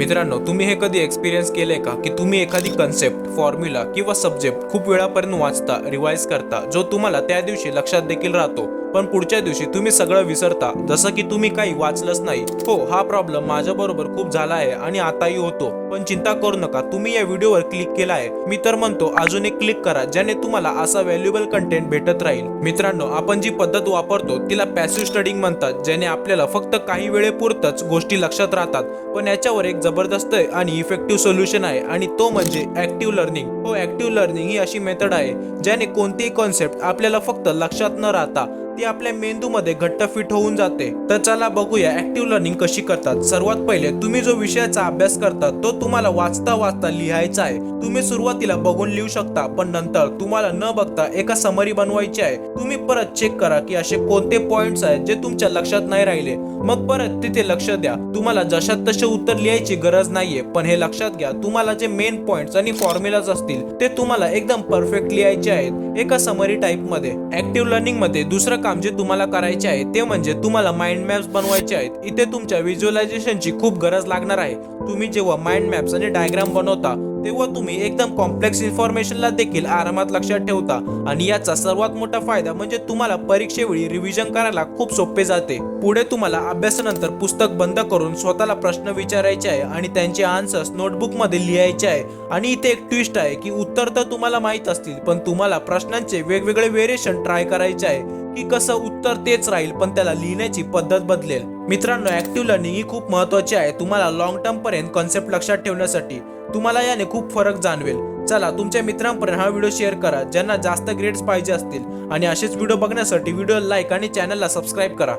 मित्रांनो तुम्ही हे कधी एक्सपिरियन्स केले का? की तुम्ही एखादी कन्सेप्ट फॉर्म्युला किंवा सब्जेक्ट खूप वेळापर्यंत वाचता रिवाइज करता जो तुम्हाला त्या दिवशी लक्षात देखील राहतो? पण पुढच्या दिवशी तुम्ही सगळं विसरता जसं की तुम्ही काही वाचलंच नाही. हो हा प्रॉब्लेम माझ्या बरोबर खूप झाला आहे आणि आताही होतो. पण चिंता करू नका तुम्ही या व्हिडिओवर क्लिक केला आहे. मी तर म्हणतो अजून एक क्लिक करा ज्याने तुम्हाला असा व्हॅल्युएबल कंटेंट भेटत राहील. मित्रांनो आपण जी पद्धत वापरतो तिला पॅसिव्ह स्टडिंग म्हणतात ज्याने आपल्याला फक्त काही वेळेपुरतच गोष्टी लक्षात राहतात. पण याच्यावर एक जबरदस्त आणि इफेक्टिव्ह सोल्युशन आहे आणि तो म्हणजे ऍक्टिव्ह लर्निंग हो ऍक्टिव्ह लर्निंग ही अशी मेथड आहे ज्याने कोणतीही कॉन्सेप्ट आपल्याला फक्त लक्षात न राहता ती आपल्या मेंदूमध्ये घट्ट फिट होऊन जाते. तर चला बघूया ऍक्टिव्ह लर्निंग कशी करतात. सर्वात पहिले तुम्ही जो विषयाचा अभ्यास करता तो तुम्हाला वाचता वाचता लिहायचा आहे. तुम्ही सुरुवातीला बघून लिहू शकता पण नंतर तुम्हाला न बघता एका समरी बनवायची आहे. तुम्ही परत चेक करा की असे कोणते पॉइंट्स आहेत जे तुमच्या लक्षात नाही राहिले. मग परत तिथे लक्ष द्या. तुम्हाला जशात तसे उत्तर लिहायची गरज नाहीये पण हे लक्षात घ्या तुम्हाला जे मेन पॉइंट्स आणि फॉर्म्युलाज असतील ते तुम्हाला एकदम परफेक्ट लिहायचे आहेत. एका समरी टाइपमध्ये. ऍक्टिव्ह लर्निंगमध्ये दुसरं काम जे तुम्हाला करायचे आहे ते म्हणजे तुम्हाला माइंड मॅप्स बनवायचे आहेत. इथे तुमच्या व्हिज्युअलायझेशनची खूप गरज लागणार आहे. तुम्ही जेव्हा माइंड मॅप्स आणि डायग्राम बनवता तेव्हा तुम्ही एकदम कॉम्प्लेक्स इन्फॉर्मेशनला देखील आरामात लक्षात ठेवता. आणि याचा सर्वात मोठा फायदा म्हणजे तुम्हाला परीक्षेवेळी रिव्हिजन करायला खूप सोपे जाते. पुढे तुम्हाला अभ्यासानंतर पुस्तक बंद करून स्वतःला प्रश्न विचारायचे आहे आणि त्यांचे आन्सर्स नोटबुकमध्ये लिहायचे आहे. आणि इथे एक ट्विस्ट आहे की उत्तर तर तुम्हाला माहीत असतील पण तुम्हाला प्रश्नांचे वेगवेगळे व्हेरिएशन ट्राय करायचे आहे. की कसं उत्तर तेच राहील पण त्याला लिहिण्याची पद्धत बदलेल. मित्रांनो ऍक्टिव्ह लर्निंग ही खूप महत्वाची आहे. तुम्हाला लॉंग टर्म पर्यंत कॉन्सेप्ट लक्षात ठेवण्यासाठी तुम्हाला याने खूप फरक जाणवेल. चला तुमच्या मित्रांपर्यंत हा व्हिडिओ शेअर करा. ज्यांना जास्त ग्रेड्स पाहिजे असतील. आणि असेच व्हिडिओ बघण्यासाठी व्हिडिओ लाईक आणि चॅनलला सबस्क्राईब करा.